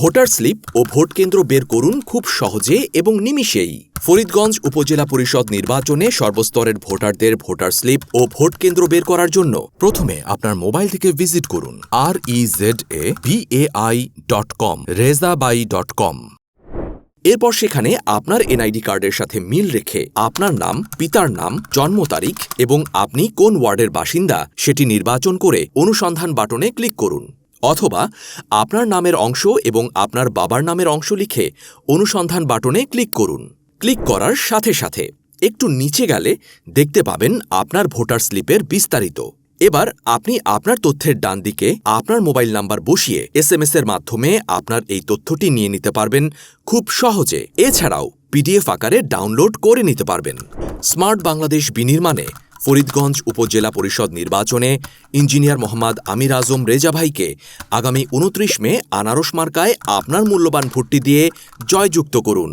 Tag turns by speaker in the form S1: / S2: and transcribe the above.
S1: Voter slip ও vote কেন্দ্র বের করুন খুব সহজে এবং নিমিষেই। ফরিদগঞ্জ উপজেলা পরিষদ নির্বাচনে সর্বস্তরের ভোটারদের ভোটার স্লিপ ও ভোট কেন্দ্র বের করার জন্য প্রথমে আপনার মোবাইল থেকে ভিজিট করুন R E Z A V A I dot com Rezabhai dot com এরপর সেখানে আপনার এনআইডি কার্ডের সাথে মিল রেখে আপনার নাম, পিতার নাম, জন্ম তারিখ এবং আপনি কোন ওয়ার্ডের বাসিন্দা সেটি নির্বাচন করে অনুসন্ধান বাটনে ক্লিক করুন। অথবা আপনার নামের অংশ এবং আপনার বাবার নামের অংশ লিখে অনুসন্ধান বাটনে ক্লিক করুন। ক্লিক করার সাথে সাথে একটু নিচে গেলে দেখতে পাবেন আপনার ভোটার স্লিপের বিস্তারিত। এবার আপনি আপনার তথ্যের ডান দিকে আপনার মোবাইল নাম্বার বসিয়ে এসএমএস এর মাধ্যমে আপনার এই তথ্যটি নিয়ে নিতে পারবেন খুব সহজে। এছাড়াও পিডিএফ আকারে ডাউনলোড করে নিতে পারবেন। স্মার্ট বাংলাদেশ বিনির্মাণে ফরিদগঞ্জ উপজেলা পরিষদ নির্বাচনে ইঞ্জিনিয়ার মোহাম্মদ আমির আজম রেজা ভাইকে আগামী উনত্রিশ মে আনারস মার্কায় আপনার মূল্যবান ভোটটি দিয়ে জয়যুক্ত করুন।